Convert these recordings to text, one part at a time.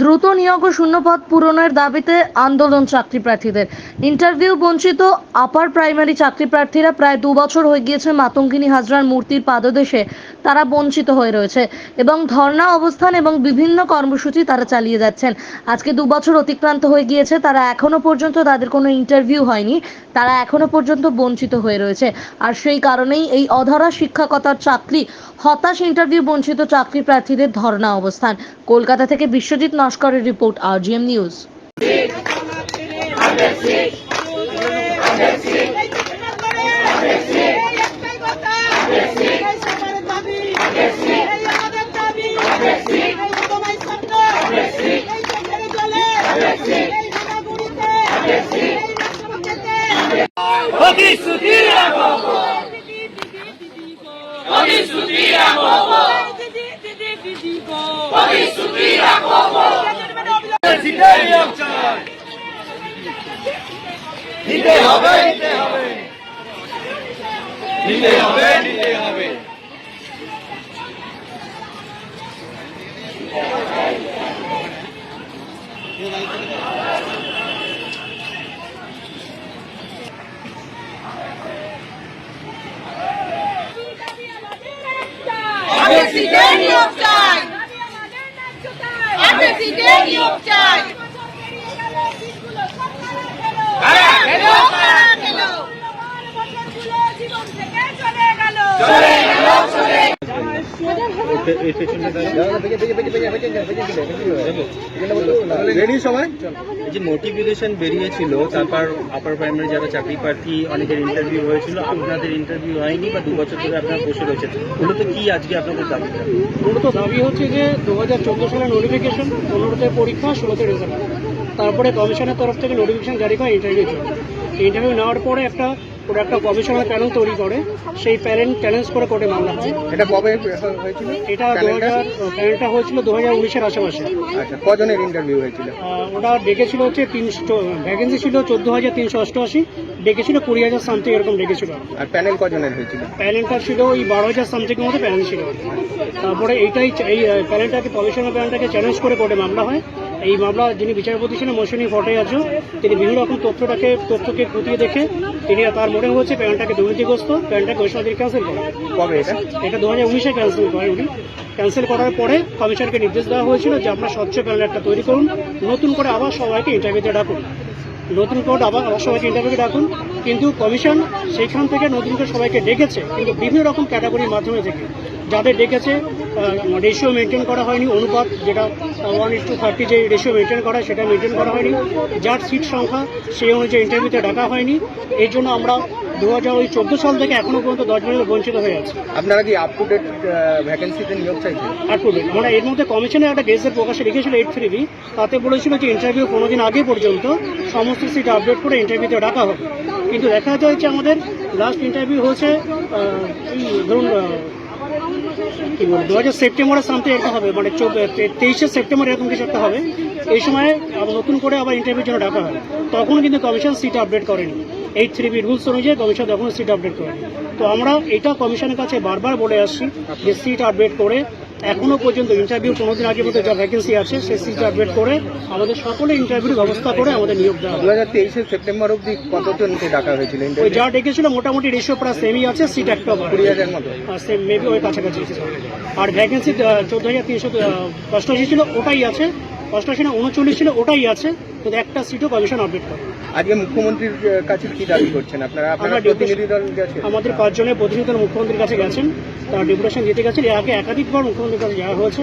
দ্রুত নিয়োগ ও শূন্যপদ পূরণের দাবিতে আন্দোলন চাকরি প্রার্থীদের। ইন্টারভিউ বঞ্চিত আপার প্রাইমারি চাকরি প্রার্থীরা প্রায় দু বছর হয়ে গিয়েছে মাতঙ্গিনী হাজরার মূর্তির পাদদেশে। তারা বঞ্চিত হয়ে রয়েছে এবং ধর্ণা অবস্থান এবং বিভিন্ন কর্মসূচি তারা চালিয়ে যাচ্ছেন। আজকে দু বছর অতিক্রান্ত হয়ে গিয়েছে, তারা এখনও পর্যন্ত তাদের কোনো ইন্টারভিউ হয়নি, তারা এখনও পর্যন্ত বঞ্চিত হয়ে রয়েছে। আর সেই কারণেই এই অধরা শিক্ষকতার চাকরি হতাশ ইন্টারভিউ বঞ্চিত চাকরি প্রার্থীদের ধর্ণা অবস্থান। কলকাতা থেকে বিশ্বজিৎ নস্করের রিপোর্ট আরজিএম নিউজ নিতে হবে নিতে হবে নিতে হবে নিতে হবে আগে সিটে নিয়োগ চাই আগে সিটে নিয়োগ চাই কারা গেল কারা গেল জীবন থেকে চলে গেল চলে গেল চলে রেডি সবাই। যে নোটিফিকেশন বেরিয়েছিল তারপর আপার প্রাইমারি যারা চাকরি প্রার্থী অনেকের ইন্টারভিউ হয়েছিল আপনাদের ইন্টারভিউ হয়নি বা দু বছর ধরে আপনারা বসে রয়েছেন। মূলত কি আজকে আপনাদের দাবি? মূলত দাবি হচ্ছে যে দু হাজার চোদ্দ সালের নোটিফিকেশন পনেরোতে পরীক্ষা ষোলোতে রেজাল্ট তারপরে কমিশনের তরফ থেকে নোটিফিকেশন জারি করে ইন্টারভিউ ইন্টারভিউ নেওয়ার পরে একটা ওরা একটা কমিশনের প্যানেল তৈরি করে। সেই প্যানেল চ্যালেঞ্জ করে কোর্টে মামলা হয়। এটা কবে হয়েছিল? এটা দু হাজার প্যানেলটা হয়েছিল দু হাজার উনিশের আশেপাশে। আচ্ছা কজনের ইন্টারভিউ হয়েছিল? ওটা ডেকেছিল হচ্ছে তিনশো ভ্যাকেন্সি ছিল চোদ্দ হাজার তিনশো অষ্টআশি ডেকেছিল কুড়ি হাজার সামথিং এরকম ডেকেছিল। আর প্যানেল কজনের হয়েছিল? প্যানেলটা ছিল ওই বারো হাজার সামথিং মতো প্যানেল ছিল। তারপরে এইটাই এই প্যানেলটাকে কমিশনের প্যানেলটাকে চ্যালেঞ্জ করে কোর্টে মামলা হয়। এই মামলা যিনি বিচারপতি ছিলেন মৌসুমী ভট্টাচার্য তিনি বিভিন্ন রকম তথ্যটাকে তথ্যকে খতিয়ে দেখে তিনি তার মনে হচ্ছে প্যানেলটাকে দুর্নীতিগ্রস্ত প্যানেলটাকে ঘোষণা দিয়ে ক্যান্সেল করে। কবে এটা? এটা দু হাজার উনিশে ক্যান্সেল করে উনি। ক্যান্সেল করার পরে কমিশনকে নির্দেশ দেওয়া হয়েছিল যে আপনার স্বচ্ছ প্যানেল একটা তৈরি করুন নতুন করে আবার সবাইকে ইন্টারভিউতে ডাকুন। নতুন করে আবার আবার সবাইকে ইন্টারভিউতে ডাকুন। কিন্তু কমিশন সেইখান থেকে নতুন করে সবাইকে ডেকেছে কিন্তু বিভিন্ন রকম ক্যাটাগরির মাধ্যমে থেকে যাদের ডেকেছে রেশিও মেনটেন করা হয়নি অনুপাত যেটা ওয়ান ইস টু থার্টি যে রেশিও মেনটেন করা হয় সেটা মেনটেন করা হয়নি। যার সিট সংখ্যা সেই অনুযায়ী ইন্টারভিউতে ডাকা হয়নি। এই জন্য আমরা দু হাজার ওই চোদ্দ সাল থেকে এখনও পর্যন্ত দশ বছর বঞ্চিত হয়ে আছে। আপনারা কি আপ টু ডেট ভ্যাকেন্সিতে নিয়োগ চাইছেন? আর করবেন আমরা এর মধ্যে কমিশনের একটা গেজেট প্রকাশে লিখেছিল এইট থ্রি বি তাতে বলেছিল যে ইন্টারভিউ কোনো দিন আগে পর্যন্ত সমস্ত সিট আপডেট করে ইন্টারভিউতে ডাকা হবে। কিন্তু দেখা যাচ্ছে আমাদের লাস্ট ইন্টারভিউ হয়েছে ধরুন কি বলব দু হাজার সেপ্টেম্বরের সামথিং এরকম হবে মানে তেইশে সেপ্টেম্বর এরকম কিছু একটা হবে। এই সময় আবার নতুন করে আবার ইন্টারভিউর জন্য ডাকা হয়। তখন কিন্তু কমিশন সিট আপডেট করেনি। এই থ্রি বি রুলস অনুযায়ী কমিশন তখন সিট আপডেট করেনি। তো আমরা এটা কমিশনের কাছে বারবার বলে আসছি যে সিট আপডেট করে এখনও পর্যন্ত ইন্টারভিউ কোনোদিন আগে মধ্যে যা ভ্যাকেন্সি আছে সেই সিট আপডেট করে আমাদের সকলে ইন্টারভিউর ব্যবস্থা করে আমাদের নিয়োগ দেওয়া দু হাজার তেইশে সেপ্টেম্বর অব্দি কতজনকে ডাকা হয়েছিল ওই যা ডেকেছিল মোটামুটি রেশিও প্রায় সেমই আছে সিট একটা কুড়ি হাজার মতো। সেম মেবি ওই কাছাকাছি আর ভ্যাকেন্সি চোদ্দ হাজার তিনশো অষ্টআশি ছিল ওটাই আছে। অষ্টআশি না উনচল্লিশ ছিল ওটাই আছে। কিন্তু একটা সিটও কমিশন আপডেট করে। আজকে মুখ্যমন্ত্রীর কাছে কি দাবি করছেন? আপনারা আপনারা প্রতিনিধি দল গেছে আমাদের পাঁচজনের প্রতিনিধি দল মুখ্যমন্ত্রীর কাছে গেছেন। তারা ডেপুটেশন দিতে গেছেন এর আগে একাধিকবার মুখ্যমন্ত্রীর কাছে যাওয়া হয়েছে।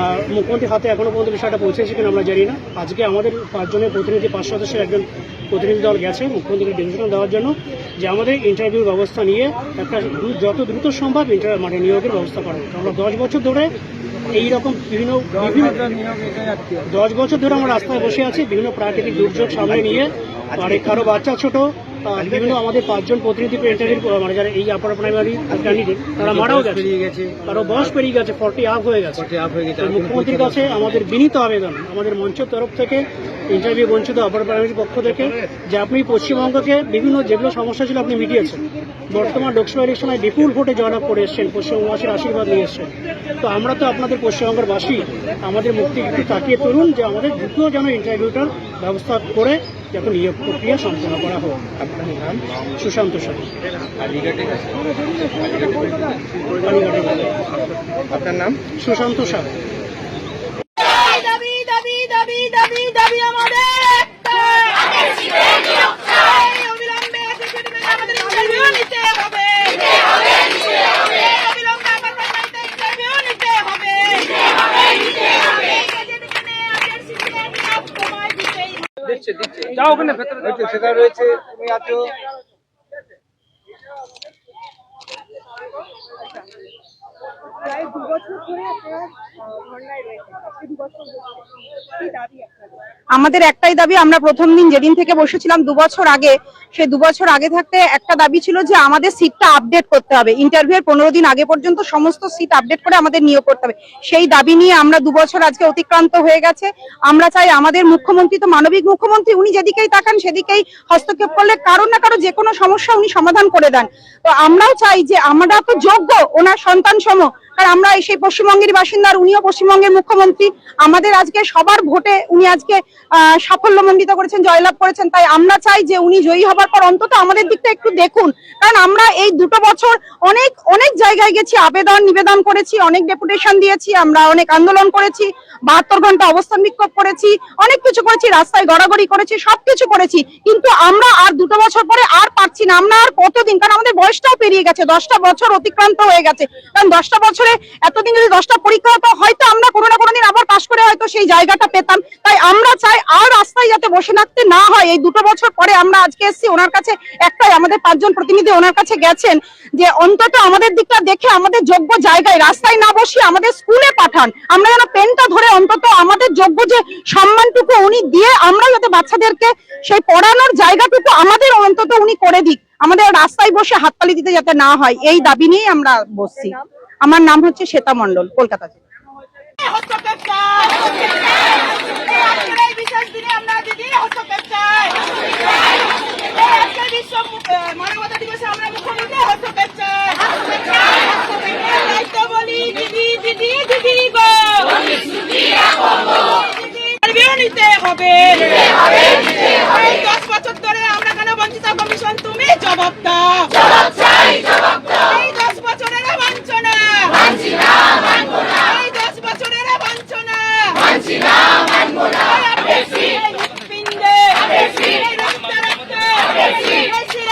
আর মুখ্যমন্ত্রীর হাতে এখনও পর্যন্ত বিষয়টা পৌঁছেছে কিনা আমরা জানি না। আজকে আমাদের পাঁচজনের প্রতিনিধি পাঁচ সদস্যের একজন প্রতিনিধি দল গেছে মুখ্যমন্ত্রীকে ডেপুটেশন দেওয়ার জন্য যে আমাদের ইন্টারভিউ ব্যবস্থা নিয়ে একটা যত দ্রুত সম্ভব ইন্টার মানে নিয়োগের ব্যবস্থা করা আমরা দশ বছর ধরে এই রকম বিভিন্ন বিভিন্ন দশ বছর ধরে আমরা রাস্তায় বসে আছি বিভিন্ন প্রাকৃতিক দুর্যোগ সামনে নিয়ে আর কারও বাচ্চা ছোট বিভিন্ন আমাদের পাঁচজন প্রতিনিধি ইন্টারভিউ মানে যারা এই আপার প্রাইমারি ক্যান্ডিডেট তারা মারাও গেছে। কারও বয়স পেরিয়ে গেছে ফর্টি আপ হয়ে গেছে। মুখ্যমন্ত্রীর কাছে আমাদের বিনীত আবেদন আমাদের মঞ্চের তরফ থেকে ইন্টারভিউ বঞ্চিত আপার প্রাইমারির পক্ষ থেকে যে আপনি পশ্চিমবঙ্গকে বিভিন্ন যেগুলো সমস্যা ছিল আপনি মিটিয়েছেন। বর্তমান লোকসভা ইলেকশনে বিপুল ভোটে জয়লাভ করে এসছেন পশ্চিমবঙ্গবাসীর আশীর্বাদ নিয়ে এসছেন। তো আমরা তো আপনাদের পশ্চিমবঙ্গের বাসী আমাদের মুক্তি একটু তাকিয়ে তুলুন যে আমাদের দ্রুত যেন ইন্টারভিউটার ব্যবস্থা করে যাতে নিয়োগ প্রক্রিয়া সম্পন্ন করা হোক আপনার নাম সুশান্ত বাড়ি। আপনার নাম সুশান্ত সাহা দাবি দাবি দাবি দাবি দাবি আমাদের একটাই। এই অবিলম্বে security আমাদের interview নিতে হবে। অবিলম্বে আমার প্রাইমারিতে interview নিতে হবে। এই যেখানে আমাদের CCI নিয়োগ সময় দিতেই হবে। হচ্ছে সেটা রয়েছে তুমি প্রায় দু বছর ধরে আপনারা ধর্নায় রয়েছেন দু বছর কি দাবি আপনাদের? আমাদের একটাই দাবি, আমরা প্রথম দিন যেদিন থেকে বসেছিলাম দু বছর আগে সেই দু বছর আগে থাকতে একটা দাবি ছিল যে আমাদের সিটটা আপডেট করতে হবে। ইন্টারভিউর পনেরো দিন আগে পর্যন্ত সমস্ত সিট আপডেট করে আমাদের নিয়োগ করতে হবে। সেই দাবি নিয়ে আমরা দু বছর আজকে অতিক্রান্ত হয়ে গেছে। আমরা চাই আমাদের মুখ্যমন্ত্রী তো মানবিক মুখ্যমন্ত্রী, উনি যেদিকেই তাকান সেদিকেই হস্তক্ষেপ করলে কারও না কারও যে কোনো সমস্যা উনি সমাধান করে দেন। তো আমরাও চাই যে আমরা তো যোগ্য, ওনার সন্তান সম কারণ আমরা সেই পশ্চিমবঙ্গের বাসিন্দা উনিও পশ্চিমবঙ্গের মুখ্যমন্ত্রী, আমাদের আজকে সবার ভোটে উনি আজকে সাফল্যমণ্ডিত করেছেন, জয়লাভ করেছেন। তাই আমরা চাই যে উনি জয়ী হবার পর অন্তত আমাদের দিকটা একটু দেখুন। কারণ আমরা এই দুটো বছর অনেক অনেক জায়গায় গেছি, আবেদন, নিবেদন করেছি, অনেক ডেপুটেশন দিয়েছি, আমরা অনেক আন্দোলন করেছি, বাহাত্তর ঘণ্টা অবস্থান বিক্ষোভ করেছি, অনেক কিছু করেছি, রাস্তায় গড়াগড়ি করেছি, সবকিছু করেছি। কিন্তু আমরা আর দুটো বছর পরে আর পারছি না, আমরা আর কতদিন? কারণ আমাদের বয়সটাও পেরিয়ে গেছে, দশটা বছর অতিক্রান্ত হয়ে গেছে। কারণ দশটা বছরে এতদিন যদি দশটা পরীক্ষা হতো, হয়তো আমরা কোনো না কোনোদিন আবার পাশ করে হয়তো সেই জায়গাটা পেতাম। তাই আমরা চাই আর রাস্তায় যাতে বসে থাকতে না হয়। এই দুটো বছর পরে আমরা আজকে এসেছি, ওনার কাছে একটাই, আমাদের পাঁচজন প্রতিনিধি ওনার কাছে গেছেন যে, অন্তত আমাদের দিকটা দেখে আমাদের যোগ্য জায়গায়, রাস্তায় না বসিয়ে আমাদের স্কুলে পাঠান। আমরা যেন পেনটা ধরে অন্তত আমাদের যোগ্য যে সম্মানটুকু উনি দিয়ে আমরা যাতে বাচ্চাদেরকে সেই পড়ানোর জায়গাটুকু আমাদের অন্তত উনি করে দিক। আমাদের রাস্তায় বসে হাততালি দিতে যাতে না হয়, এই দাবি নিয়েই আমরা বসছি। আমার নাম হচ্ছে শ্বেতা মন্ডল কলকাতা থেকে হস্তক্ষেপ চাই। এই আজকের এই বিশেষ দিনে আমরা দিদি হস্তক্ষেপ চাই। এই আজকের বিশ্ব মু- আহ, মানবতা দিবসে আমরা মুখ্যমন্ত্রী হস্তক্ষেপ চাই। তাই তো বলি দিদি দিদি দিদি গো ইন্টারভিউ নিতে হবে এই দশ বছর ধরে আমরা কেন বঞ্চিত কমিশন তুমি জবাব দাও এই দশ বছরের বঞ্চনা এই দশ বছরের বঞ্চনা এই হৃৎপিণ্ডে, এই রক্তে রক্তে, এই শিরায় শিরায়, এই ধমনীতে, এই রক্তকণ্ঠে, এই কলকাতার রক্ততে,